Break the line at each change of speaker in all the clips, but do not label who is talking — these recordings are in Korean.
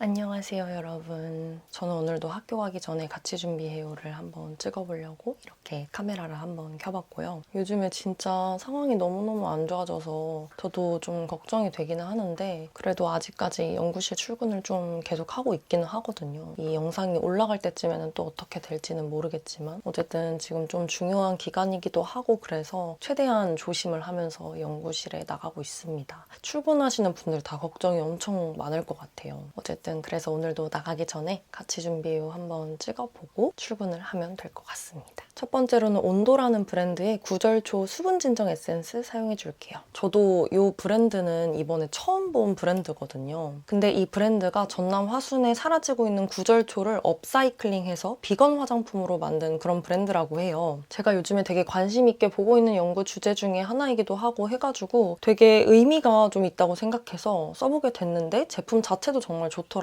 안녕하세요 여러분. 저는 오늘도 학교 가기 전에 같이 준비 헤어를 한번 찍어보려고 이렇게 카메라를 한번 켜봤고요. 요즘에 진짜 상황이 너무너무 안 좋아져서 저도 좀 걱정이 되기는 하는데 그래도 아직까지 연구실 출근을 좀 계속 하고 있기는 하거든요. 이 영상이 올라갈 때쯤에는 또 어떻게 될지는 모르겠지만 어쨌든 지금 좀 중요한 기간이기도 하고 그래서 최대한 조심을 하면서 연구실에 나가고 있습니다. 출근하시는 분들 다 걱정이 엄청 많을 것 같아요. 어쨌든 그래서 오늘도 나가기 전에 같이 준비 후 한번 찍어보고 출근을 하면 될 것 같습니다. 첫 번째로는 온도라는 브랜드의 구절초 수분 진정 에센스 사용해 줄게요. 저도 이 브랜드는 이번에 처음 본 브랜드거든요. 근데 이 브랜드가 전남 화순에 사라지고 있는 구절초를 업사이클링해서 비건 화장품으로 만든 그런 브랜드라고 해요. 제가 요즘에 되게 관심 있게 보고 있는 연구 주제 중에 하나이기도 하고 해가지고 되게 의미가 좀 있다고 생각해서 써보게 됐는데 제품 자체도 정말 좋더라고요.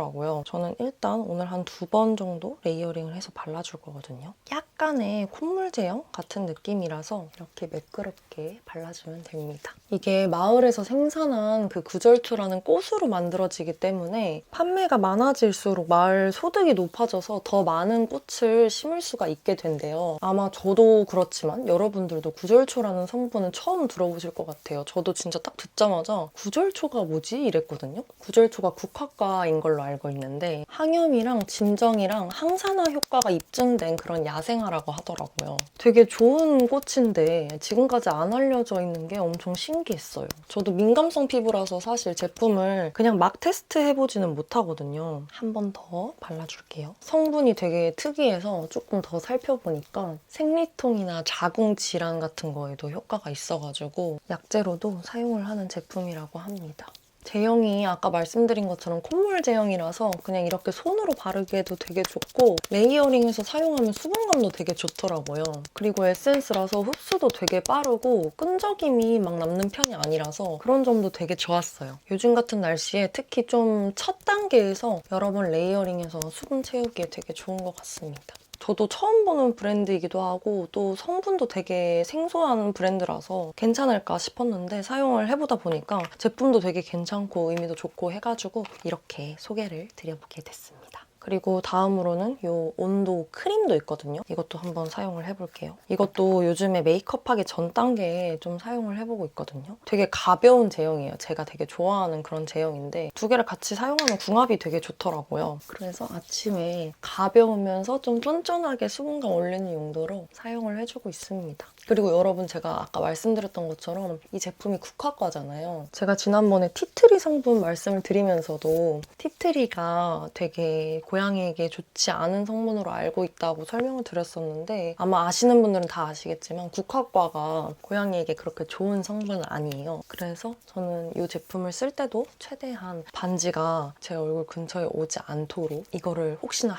저는 일단 오늘 한 두 번 정도 레이어링을 해서 발라줄 거거든요. 약간의 콧물 제형 같은 느낌이라서 이렇게 매끄럽게 발라주면 됩니다. 이게 마을에서 생산한 그 구절투라는 꽃으로 만들어지기 때문에 판매가 많아질수록 마을 소득이 높아져서 더 많은 꽃을 심을 수가 있게 된대요. 아마 저도 그렇지만 여러분들도 구절초라는 성분은 처음 들어보실 것 같아요. 저도 진짜 딱 듣자마자 구절초가 뭐지? 이랬거든요. 구절초가 국화과인 걸로 알고 있는데 항염이랑 진정이랑 항산화 효과가 입증된 그런 야생화라고 하더라고요. 되게 좋은 꽃인데 지금까지 안 알려져 있는 게 엄청 신기했어요. 저도 민감성 피부라서 사실 제품을 그냥 막 테스트 해보지는 못하거든요. 한 번 더 발라줄게요. 성분이 되게 특이해서 조금 더 살펴보니까 생리통이나 자궁 질환 같은 거에도 효과가 있어가지고 약재로도 사용을 하는 제품이라고 합니다. 제형이 아까 말씀드린 것처럼 콧물 제형이라서 그냥 이렇게 손으로 바르기에도 되게 좋고 레이어링해서 사용하면 수분감도 되게 좋더라고요. 그리고 에센스라서 흡수도 되게 빠르고 끈적임이 막 남는 편이 아니라서 그런 점도 되게 좋았어요. 요즘 같은 날씨에 특히 좀 첫 단계에서 여러 번 레이어링해서 수분 채우기에 되게 좋은 것 같습니다. 저도 처음 보는 브랜드이기도 하고 또 성분도 되게 생소한 브랜드라서 괜찮을까 싶었는데 사용을 해보다 보니까 제품도 되게 괜찮고 의미도 좋고 해가지고 이렇게 소개를 드려보게 됐습니다. 그리고 다음으로는 이 온도 크림도 있거든요. 이것도 한번 사용을 해볼게요. 이것도 요즘에 메이크업하기 전 단계에 좀 사용을 해보고 있거든요. 되게 가벼운 제형이에요. 제가 되게 좋아하는 그런 제형인데 두 개를 같이 사용하면 궁합이 되게 좋더라고요. 그래서 아침에 가벼우면서 좀 쫀쫀하게 수분감 올리는 용도로 사용을 해주고 있습니다. 그리고 여러분 제가 아까 말씀드렸던 것처럼 이 제품이 국화과잖아요. 제가 지난번에 티트리 성분 말씀을 드리면서도 티트리가 되게 고 양이에게 좋지 않은 성분으로 알고 있다고 설명을 드렸었는데 아마 아시는 분들은 다 아시겠지만 국화과가 고양이에게 그렇게 좋은 성분은 아니에요. 그래서 저는 이 제품을 쓸 때도 최대한 반지가 제 얼굴 근처에 오지 않도록 이거를 혹시나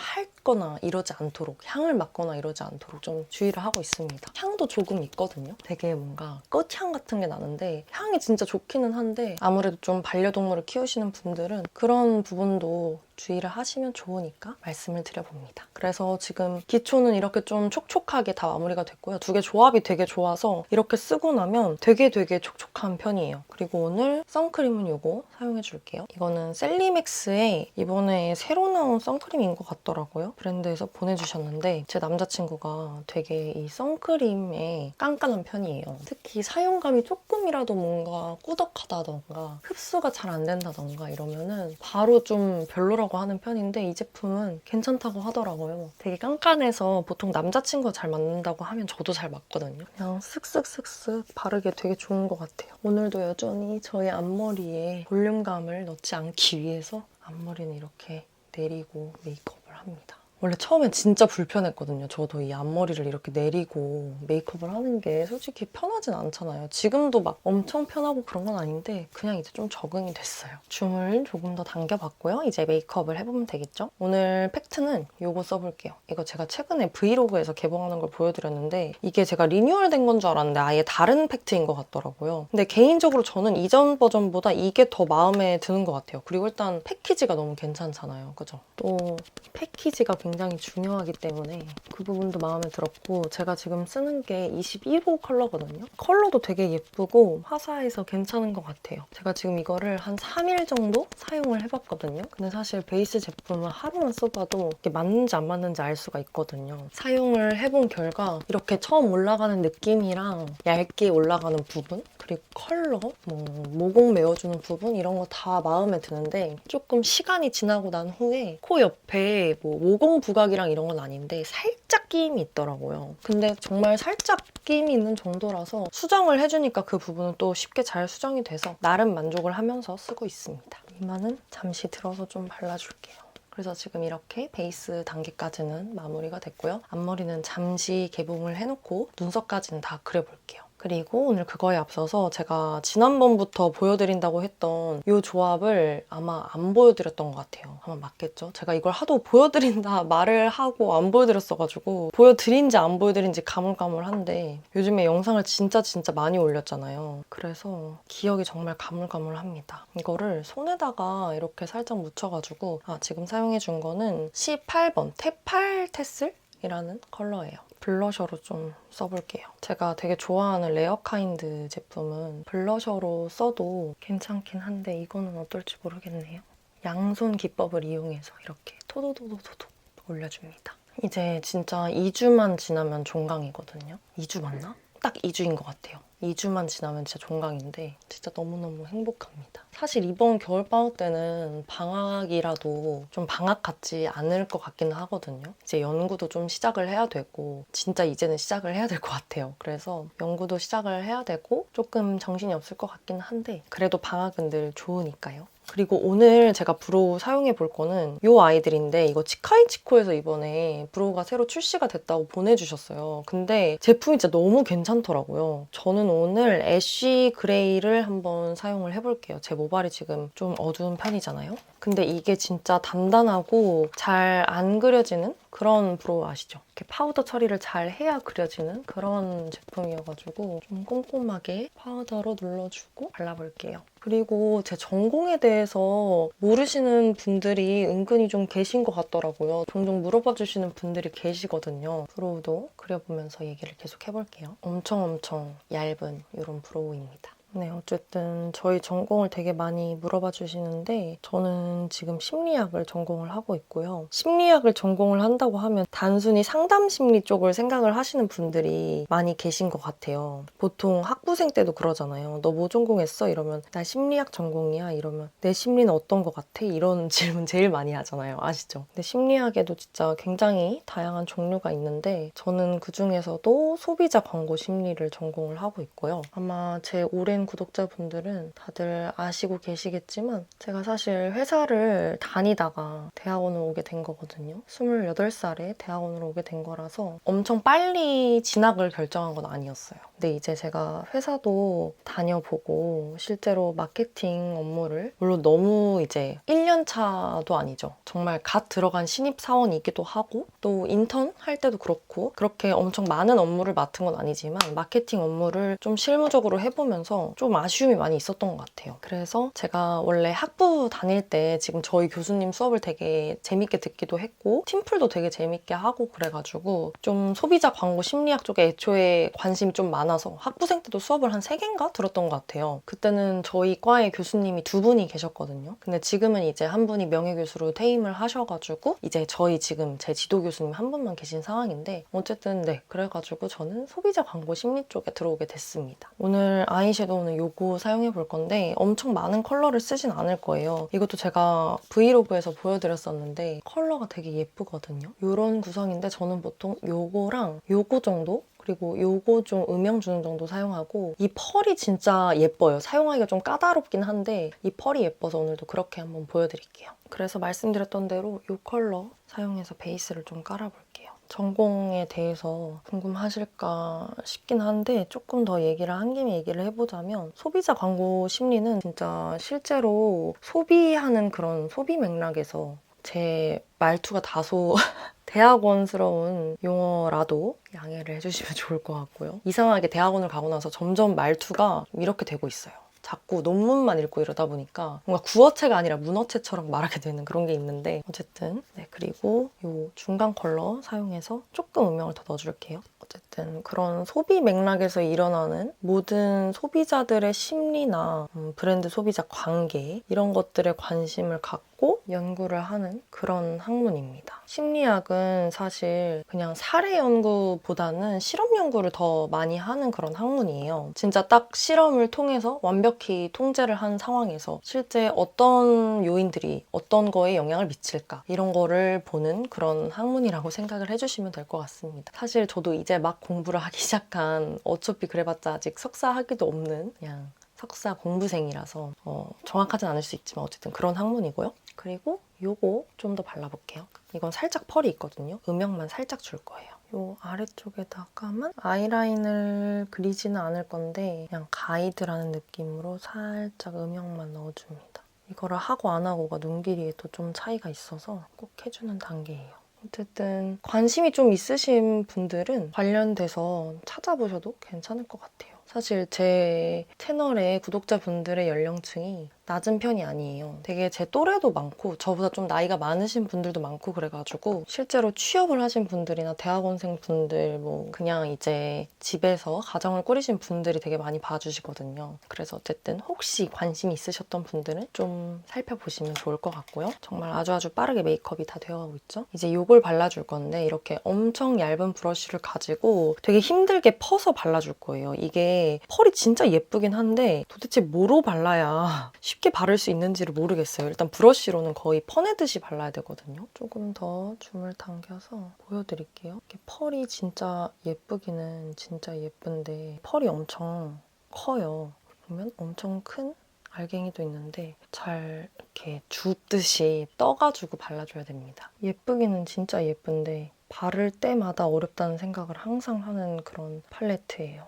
핥거나 이러지 않도록 향을 맡거나 이러지 않도록 좀 주의를 하고 있습니다. 향도 조금 있거든요. 되게 뭔가 꽃향 같은 게 나는데 향이 진짜 좋기는 한데 아무래도 좀 반려동물을 키우시는 분들은 그런 부분도 주의를 하시면 좋으니까 말씀을 드려봅니다. 그래서 지금 기초는 이렇게 좀 촉촉하게 다 마무리가 됐고요. 두 개 조합이 되게 좋아서 이렇게 쓰고 나면 되게 되게 촉촉한 편이에요. 그리고 오늘 선크림은 이거 사용해 줄게요. 이거는 셀리맥스의 이번에 새로 나온 선크림인 것 같더라고요. 브랜드에서 보내주셨는데 제 남자친구가 되게 이 선크림에 깐깐한 편이에요. 특히 사용감이 조금이라도 뭔가 꾸덕하다던가 흡수가 잘 안 된다던가 이러면은 바로 좀 별로라고 하는 편인데 이 제품은 괜찮다고 하더라고요. 되게 깐깐해서 보통 남자친구가 잘 맞는다고 하면 저도 잘 맞거든요. 그냥 쓱쓱쓱쓱 바르기 되게 좋은 것 같아요. 오늘도 여전히 저의 앞머리에 볼륨감을 넣지 않기 위해서 앞머리는 이렇게 내리고 메이크업을 합니다. 원래 처음엔 진짜 불편했거든요. 저도 이 앞머리를 이렇게 내리고 메이크업을 하는 게 솔직히 편하진 않잖아요. 지금도 막 엄청 편하고 그런 건 아닌데 그냥 이제 좀 적응이 됐어요. 줌을 조금 더 당겨봤고요. 이제 메이크업을 해보면 되겠죠? 오늘 팩트는 이거 써볼게요. 이거 제가 최근에 브이로그에서 개봉하는 걸 보여드렸는데 이게 제가 리뉴얼 된 건 줄 알았는데 아예 다른 팩트인 것 같더라고요. 근데 개인적으로 저는 이전 버전보다 이게 더 마음에 드는 것 같아요. 그리고 일단 패키지가 너무 괜찮잖아요. 그죠? 또 패키지가 굉장히 중요하기 때문에 그 부분도 마음에 들었고 제가 지금 쓰는 게 21호 컬러거든요. 컬러도 되게 예쁘고 화사해서 괜찮은 것 같아요. 제가 지금 이거를 한 3일 정도 사용을 해봤거든요. 근데 사실 베이스 제품은 하루만 써봐도 이게 맞는지 안 맞는지 알 수가 있거든요. 사용을 해본 결과 이렇게 처음 올라가는 느낌이랑 얇게 올라가는 부분 그리고 컬러, 뭐 모공 메워주는 부분 이런 거 다 마음에 드는데 조금 시간이 지나고 난 후에 코 옆에 뭐 모공 부각이랑 이런 건 아닌데 살짝 끼임이 있더라고요. 근데 정말 살짝 끼임이 있는 정도라서 수정을 해주니까 그 부분은 또 쉽게 잘 수정이 돼서 나름 만족을 하면서 쓰고 있습니다. 이마는 잠시 들어서 좀 발라줄게요. 그래서 지금 이렇게 베이스 단계까지는 마무리가 됐고요. 앞머리는 잠시 개봉을 해놓고 눈썹까지는 다 그려볼게요. 그리고 오늘 그거에 앞서서 제가 지난번부터 보여드린다고 했던 이 조합을 아마 안 보여드렸던 것 같아요. 아마 맞겠죠? 제가 이걸 하도 보여드린다 말을 하고 안 보여드렸어가지고 보여드린지 안 보여드린지 가물가물한데 요즘에 영상을 진짜 진짜 많이 올렸잖아요. 그래서 기억이 정말 가물가물합니다. 이거를 손에다가 이렇게 살짝 묻혀가지고 아 지금 사용해준 거는 18번 테팔 테슬? 이라는 컬러예요. 블러셔로 좀 써볼게요. 제가 되게 좋아하는 레어카인드 제품은 블러셔로 써도 괜찮긴 한데 이거는 어떨지 모르겠네요. 양손 기법을 이용해서 이렇게 토도도도도도 올려줍니다. 이제 진짜 2주만 지나면 종강이거든요. 2주 맞나? 딱 2주인 것 같아요. 2주만 지나면 진짜 종강인데 진짜 너무너무 행복합니다. 사실 이번 겨울방학 때는 방학이라도 좀 방학 같지 않을 것 같기는 하거든요. 이제 연구도 좀 시작을 해야 되고 진짜 이제는 시작을 해야 될 것 같아요. 그래서 연구도 시작을 해야 되고 조금 정신이 없을 것 같기는 한데 그래도 방학은 늘 좋으니까요. 그리고 오늘 제가 브로우 사용해 볼 거는 이 아이들인데 이거 치카이치코에서 이번에 브로우가 새로 출시가 됐다고 보내주셨어요. 근데 제품이 진짜 너무 괜찮더라고요. 저는 오늘 애쉬 그레이를 한번 사용을 해볼게요. 제 모발이 지금 좀 어두운 편이잖아요. 근데 이게 진짜 단단하고 잘 안 그려지는 그런 브로우 아시죠? 이렇게 파우더 처리를 잘 해야 그려지는 그런 제품이어가지고 좀 꼼꼼하게 파우더로 눌러주고 발라볼게요. 그리고 제 전공에 대해서 모르시는 분들이 은근히 좀 계신 것 같더라고요. 종종 물어봐 주시는 분들이 계시거든요. 브로우도 그려보면서 얘기를 계속 해볼게요. 엄청 엄청 얇은 이런 브로우입니다. 네, 어쨌든 저희 전공을 되게 많이 물어봐 주시는데 저는 지금 심리학을 전공을 하고 있고요. 심리학을 전공을 한다고 하면 단순히 상담 심리 쪽을 생각을 하시는 분들이 많이 계신 것 같아요. 보통 학부생 때도 그러잖아요. 너 뭐 전공했어? 이러면 나 심리학 전공이야. 이러면 내 심리는 어떤 것 같아? 이런 질문 제일 많이 하잖아요. 아시죠? 근데 심리학에도 진짜 굉장히 다양한 종류가 있는데 저는 그 중에서도 소비자 광고 심리를 전공을 하고 있고요. 아마 제 오랜 구독자분들은 다들 아시고 계시겠지만 제가 사실 회사를 다니다가 대학원을 오게 된 거거든요. 28살에 대학원으로 오게 된 거라서 엄청 빨리 진학을 결정한 건 아니었어요. 근데 이제 제가 회사도 다녀보고 실제로 마케팅 업무를 물론 너무 이제 1년 차도 아니죠. 정말 갓 들어간 신입 사원이기도 하고 또 인턴 할 때도 그렇고 그렇게 엄청 많은 업무를 맡은 건 아니지만 마케팅 업무를 좀 실무적으로 해보면서 좀 아쉬움이 많이 있었던 것 같아요. 그래서 제가 원래 학부 다닐 때 지금 저희 교수님 수업을 되게 재밌게 듣기도 했고 팀플도 되게 재밌게 하고 그래가지고 좀 소비자 광고 심리학 쪽에 애초에 관심이 좀 많아 서 학부생 때도 수업을 한 3개인가 들었던 것 같아요. 그때는 저희 과에 교수님이 두 분이 계셨거든요. 근데 지금은 이제 한 분이 명예교수로 퇴임을 하셔가지고 이제 저희 지금 제 지도 교수님 한 분만 계신 상황인데 어쨌든 네 그래가지고 저는 소비자 광고 심리 쪽에 들어오게 됐습니다. 오늘 아이섀도우는 요거 사용해 볼 건데 엄청 많은 컬러를 쓰진 않을 거예요. 이것도 제가 브이로그에서 보여드렸었는데 컬러가 되게 예쁘거든요. 이런 구성인데 저는 보통 요거랑 요거 정도 그리고 요거 좀 음영 주는 정도 사용하고 이 펄이 진짜 예뻐요. 사용하기가 좀 까다롭긴 한데 이 펄이 예뻐서 오늘도 그렇게 한번 보여드릴게요. 그래서 말씀드렸던 대로 이 컬러 사용해서 베이스를 좀 깔아볼게요. 전공에 대해서 궁금하실까 싶긴 한데 조금 더 얘기를 한 김에 얘기를 해보자면 소비자 광고 심리는 진짜 실제로 소비하는 그런 소비 맥락에서 제 말투가 다소 대학원스러운 용어라도 양해를 해주시면 좋을 것 같고요. 이상하게 대학원을 가고 나서 점점 말투가 이렇게 되고 있어요. 자꾸 논문만 읽고 이러다 보니까 뭔가 구어체가 아니라 문어체처럼 말하게 되는 그런 게 있는데 어쨌든 네 그리고 이 중간 컬러 사용해서 조금 음영을 더 넣어줄게요. 어쨌든 그런 소비 맥락에서 일어나는 모든 소비자들의 심리나 음, 브랜드 소비자 관계 이런 것들에 관심을 갖고 연구를 하는 그런 학문입니다. 심리학은 사실 그냥 사례 연구보다는 실험 연구를 더 많이 하는 그런 학문이에요. 진짜 딱 실험을 통해서 완벽히 통제를 한 상황에서 실제 어떤 요인들이 어떤 거에 영향을 미칠까 이런 거를 보는 그런 학문이라고 생각을 해주시면 될 것 같습니다. 사실 저도 이제 막 공부를 하기 시작한 어차피 그래봤자 아직 석사 학위도 없는 그냥 석사 공부생이라서 어, 정확하진 않을 수 있지만 어쨌든 그런 학문이고요. 그리고 요거 좀 더 발라볼게요. 이건 살짝 펄이 있거든요. 음영만 살짝 줄 거예요. 요 아래쪽에다가만 아이라인을 그리지는 않을 건데 그냥 가이드라는 느낌으로 살짝 음영만 넣어줍니다. 이거를 하고 안 하고가 눈 길이에도 좀 차이가 있어서 꼭 해주는 단계예요. 어쨌든 관심이 좀 있으신 분들은 관련돼서 찾아보셔도 괜찮을 것 같아요. 사실 제 채널의 구독자분들의 연령층이 낮은 편이 아니에요. 되게 제 또래도 많고 저보다 좀 나이가 많으신 분들도 많고 그래가지고 실제로 취업을 하신 분들이나 대학원생 분들 뭐 그냥 이제 집에서 가정을 꾸리신 분들이 되게 많이 봐주시거든요. 그래서 어쨌든 혹시 관심이 있으셨던 분들은 좀 살펴보시면 좋을 것 같고요. 정말 아주 아주 빠르게 메이크업이 다 되어가고 있죠. 이제 이걸 발라줄 건데 이렇게 엄청 얇은 브러쉬를 가지고 되게 힘들게 퍼서 발라줄 거예요. 이게 펄이 진짜 예쁘긴 한데 도대체 뭐로 발라야 쉽게 바를 수 있는지를 모르겠어요. 일단 브러쉬로는 거의 퍼내듯이 발라야 되거든요. 조금 더 줌을 당겨서 보여드릴게요. 펄이 진짜 예쁘기는 진짜 예쁜데 펄이 엄청 커요. 보면 엄청 큰 알갱이도 있는데 잘 이렇게 줍듯이 떠가지고 발라줘야 됩니다. 예쁘기는 진짜 예쁜데 바를 때마다 어렵다는 생각을 항상 하는 그런 팔레트예요.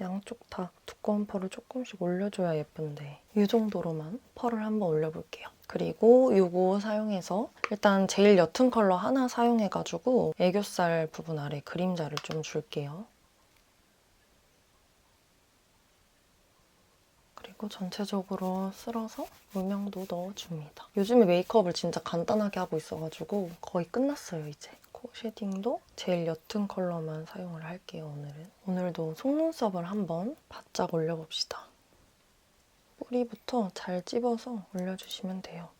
좀 양쪽 다 두꺼운 펄을 조금씩 올려줘야 예쁜데 이 정도로만 펄을 한번 올려볼게요. 그리고 이거 사용해서 일단 제일 옅은 컬러 하나 사용해가지고 애교살 부분 아래 그림자를 좀 줄게요. 그리고 전체적으로 쓸어서 음영도 넣어줍니다. 요즘에 메이크업을 진짜 간단하게 하고 있어가지고 거의 끝났어요, 이제. 코 쉐딩도 제일 옅은 컬러만 사용을 할게요, 오늘은. 오늘도 속눈썹을 한번 바짝 올려봅시다. 뿌리부터 잘 찝어서 올려주시면 돼요.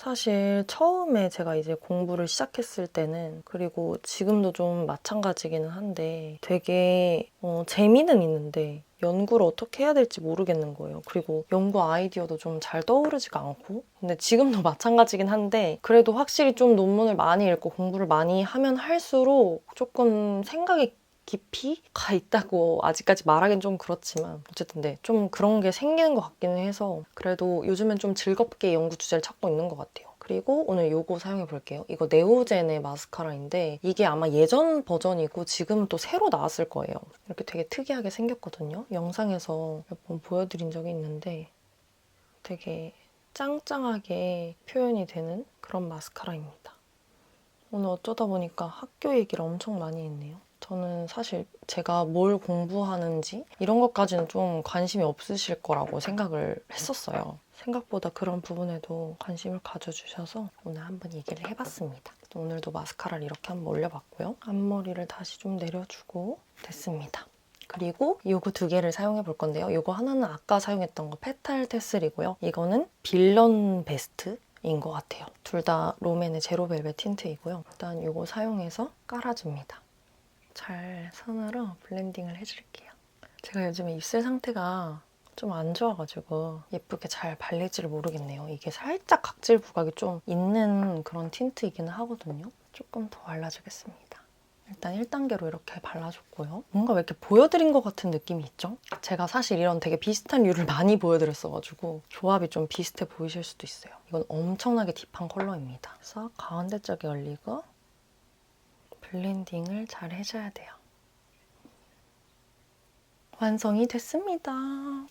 사실 처음에 제가 이제 공부를 시작했을 때는 그리고 지금도 좀 마찬가지기는 한데 되게 어, 재미는 있는데 연구를 어떻게 해야 될지 모르겠는 거예요. 그리고 연구 아이디어도 좀 잘 떠오르지가 않고 근데 지금도 마찬가지긴 한데 그래도 확실히 좀 논문을 많이 읽고 공부를 많이 하면 할수록 조금 생각이 깊이가 있다고 아직까지 말하기는 좀 그렇지만 어쨌든 네, 좀 그런 게 생기는 것 같기는 해서 그래도 요즘엔 좀 즐겁게 연구 주제를 찾고 있는 것 같아요. 그리고 오늘 요거 사용해 볼게요. 이거 네오젠의 마스카라인데 이게 아마 예전 버전이고 지금 또 새로 나왔을 거예요. 이렇게 되게 특이하게 생겼거든요. 영상에서 몇 번 보여드린 적이 있는데 되게 짱짱하게 표현이 되는 그런 마스카라입니다. 오늘 어쩌다 보니까 학교 얘기를 엄청 많이 했네요. 저는 사실 제가 뭘 공부하는지 이런 것까지는 좀 관심이 없으실 거라고 생각을 했었어요. 생각보다 그런 부분에도 관심을 가져주셔서 오늘 한번 얘기를 해봤습니다. 오늘도 마스카라를 이렇게 한번 올려봤고요. 앞머리를 다시 좀 내려주고 됐습니다. 그리고 이거 두 개를 사용해 볼 건데요. 이거 하나는 아까 사용했던 거 페탈 테슬이고요. 이거는 빌런 베스트 인 것 같아요. 둘 다 롬앤의 제로벨벳 틴트이고요. 일단 이거 사용해서 깔아줍니다. 잘 손으로 블렌딩을 해줄게요. 제가 요즘에 입술 상태가 좀 안 좋아가지고 예쁘게 잘 발릴지를 모르겠네요. 이게 살짝 각질 부각이 좀 있는 그런 틴트이기는 하거든요. 조금 더 발라주겠습니다. 일단 1단계로 이렇게 발라줬고요. 뭔가 왜 이렇게 보여드린 것 같은 느낌이 있죠? 제가 사실 이런 되게 비슷한 류를 많이 보여드렸어가지고 조합이 좀 비슷해 보이실 수도 있어요. 이건 엄청나게 딥한 컬러입니다. 그래서 가운데 쪽에 올리고 블렌딩을 잘 해줘야 돼요. 완성이 됐습니다.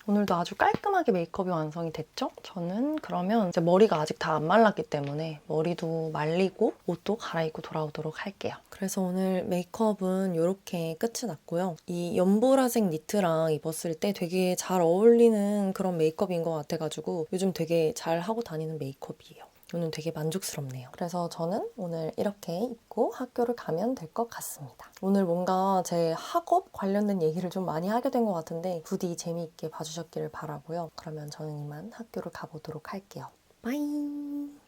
오늘도 아주 깔끔하게 메이크업이 완성이 됐죠? 저는 그러면 이제 머리가 아직 다 안 말랐기 때문에 머리도 말리고 옷도 갈아입고 돌아오도록 할게요. 그래서 오늘 메이크업은 이렇게 끝이 났고요. 이 연보라색 니트랑 입었을 때 되게 잘 어울리는 그런 메이크업인 것 같아가지고 요즘 되게 잘 하고 다니는 메이크업이에요. 오늘 되게 만족스럽네요. 그래서 저는 오늘 이렇게 입고 학교를 가면 될 것 같습니다. 오늘 뭔가 제 학업 관련된 얘기를 좀 많이 하게 된 것 같은데 부디 재미있게 봐주셨기를 바라고요. 그러면 저는 이만 학교를 가보도록 할게요. 빠이!